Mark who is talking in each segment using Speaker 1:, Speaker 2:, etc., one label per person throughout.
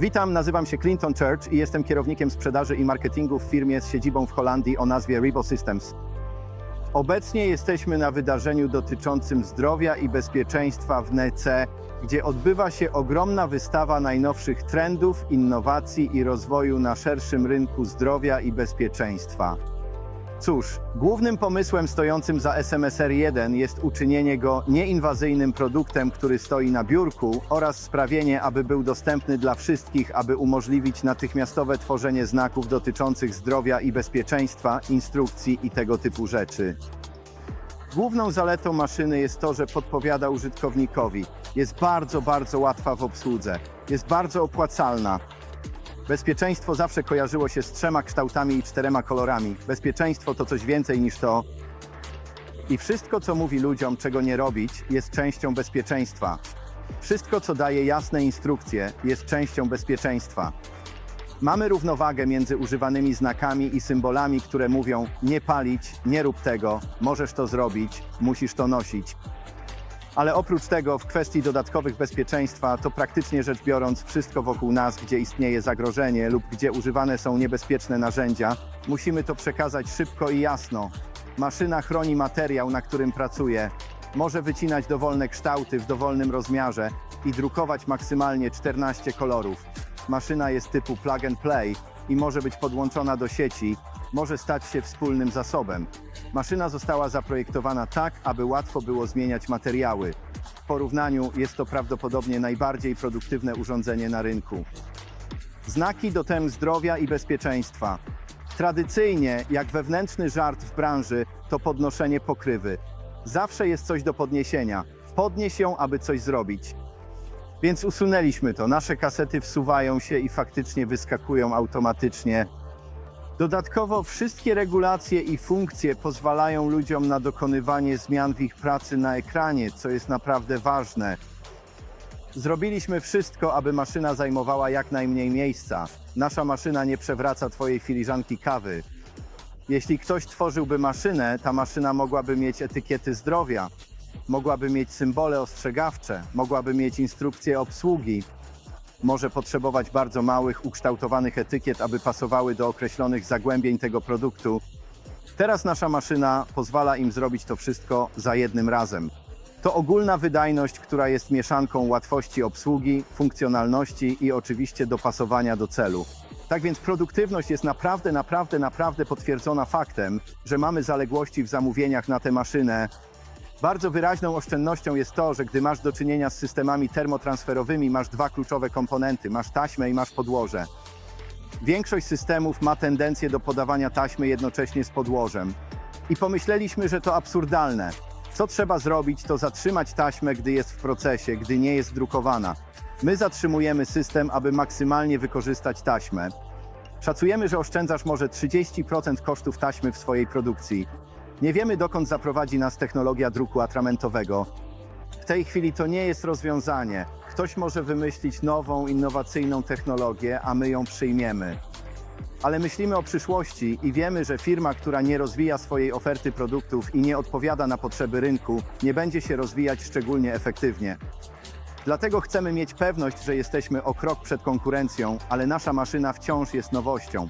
Speaker 1: Witam, nazywam się Clinton Church i jestem kierownikiem sprzedaży i marketingu w firmie z siedzibą w Holandii o nazwie Rebo Systems. Obecnie jesteśmy na wydarzeniu dotyczącym zdrowia i bezpieczeństwa w NECE, gdzie odbywa się ogromna wystawa najnowszych trendów, innowacji i rozwoju na szerszym rynku zdrowia i bezpieczeństwa. Cóż, głównym pomysłem stojącym za SMSR1 jest uczynienie go nieinwazyjnym produktem, który stoi na biurku oraz sprawienie, aby był dostępny dla wszystkich, aby umożliwić natychmiastowe tworzenie znaków dotyczących zdrowia i bezpieczeństwa, instrukcji i tego typu rzeczy. Główną zaletą maszyny jest to, że podpowiada użytkownikowi. Jest bardzo, bardzo łatwa w obsłudze. Jest bardzo opłacalna. Bezpieczeństwo zawsze kojarzyło się z trzema kształtami i czterema kolorami. Bezpieczeństwo to coś więcej niż to. I wszystko, co mówi ludziom, czego nie robić, jest częścią bezpieczeństwa. Wszystko, co daje jasne instrukcje, jest częścią bezpieczeństwa. Mamy równowagę między używanymi znakami i symbolami, które mówią: nie palić, nie rób tego, możesz to zrobić, musisz to nosić. Ale oprócz tego, w kwestii dodatkowych bezpieczeństwa, to praktycznie rzecz biorąc, wszystko wokół nas, gdzie istnieje zagrożenie lub gdzie używane są niebezpieczne narzędzia, musimy to przekazać szybko i jasno. Maszyna chroni materiał, na którym pracuje, może wycinać dowolne kształty w dowolnym rozmiarze i drukować maksymalnie 14 kolorów. Maszyna jest typu plug and play i może być podłączona do sieci, może stać się wspólnym zasobem. Maszyna została zaprojektowana tak, aby łatwo było zmieniać materiały. W porównaniu jest to prawdopodobnie najbardziej produktywne urządzenie na rynku. Znaki do tem zdrowia i bezpieczeństwa. Tradycyjnie, jak wewnętrzny żart w branży, to podnoszenie pokrywy. Zawsze jest coś do podniesienia. Podnieś ją, aby coś zrobić. Więc usunęliśmy to. Nasze kasety wsuwają się i faktycznie wyskakują automatycznie. Dodatkowo wszystkie regulacje i funkcje pozwalają ludziom na dokonywanie zmian w ich pracy na ekranie, co jest naprawdę ważne. Zrobiliśmy wszystko, aby maszyna zajmowała jak najmniej miejsca. Nasza maszyna nie przewraca Twojej filiżanki kawy. Jeśli ktoś tworzyłby maszynę, ta maszyna mogłaby mieć etykiety zdrowia, mogłaby mieć symbole ostrzegawcze, mogłaby mieć instrukcje obsługi, może potrzebować bardzo małych, ukształtowanych etykiet, aby pasowały do określonych zagłębień tego produktu. Teraz nasza maszyna pozwala im zrobić to wszystko za jednym razem. To ogólna wydajność, która jest mieszanką łatwości obsługi, funkcjonalności i oczywiście dopasowania do celu. Tak więc produktywność jest naprawdę, naprawdę, naprawdę potwierdzona faktem, że mamy zaległości w zamówieniach na tę maszynę, bardzo wyraźną oszczędnością jest to, że gdy masz do czynienia z systemami termotransferowymi, masz dwa kluczowe komponenty: masz taśmę i masz podłoże. Większość systemów ma tendencję do podawania taśmy jednocześnie z podłożem. I pomyśleliśmy, że to absurdalne. Co trzeba zrobić, to zatrzymać taśmę, gdy jest w procesie, gdy nie jest drukowana. My zatrzymujemy system, aby maksymalnie wykorzystać taśmę. Szacujemy, że oszczędzasz może 30% kosztów taśmy w swojej produkcji. Nie wiemy, dokąd zaprowadzi nas technologia druku atramentowego. W tej chwili to nie jest rozwiązanie. Ktoś może wymyślić nową, innowacyjną technologię, a my ją przyjmiemy. Ale myślimy o przyszłości i wiemy, że firma, która nie rozwija swojej oferty produktów i nie odpowiada na potrzeby rynku, nie będzie się rozwijać szczególnie efektywnie. Dlatego chcemy mieć pewność, że jesteśmy o krok przed konkurencją, ale nasza maszyna wciąż jest nowością.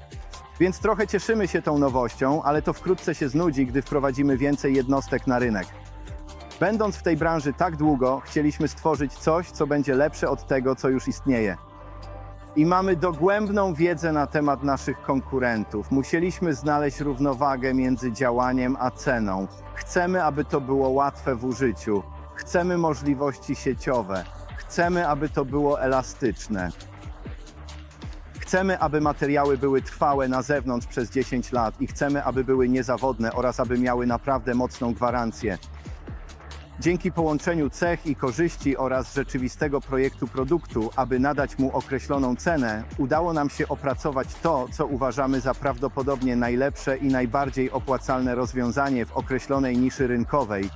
Speaker 1: Więc trochę cieszymy się tą nowością, ale to wkrótce się znudzi, gdy wprowadzimy więcej jednostek na rynek. Będąc w tej branży tak długo, chcieliśmy stworzyć coś, co będzie lepsze od tego, co już istnieje. I mamy dogłębną wiedzę na temat naszych konkurentów. Musieliśmy znaleźć równowagę między działaniem a ceną. Chcemy, aby to było łatwe w użyciu. Chcemy możliwości sieciowe. Chcemy, aby to było elastyczne. Chcemy, aby materiały były trwałe na zewnątrz przez 10 lat i chcemy, aby były niezawodne oraz aby miały naprawdę mocną gwarancję. Dzięki połączeniu cech i korzyści oraz rzeczywistego projektu produktu, aby nadać mu określoną cenę, udało nam się opracować to, co uważamy za prawdopodobnie najlepsze i najbardziej opłacalne rozwiązanie w określonej niszy rynkowej,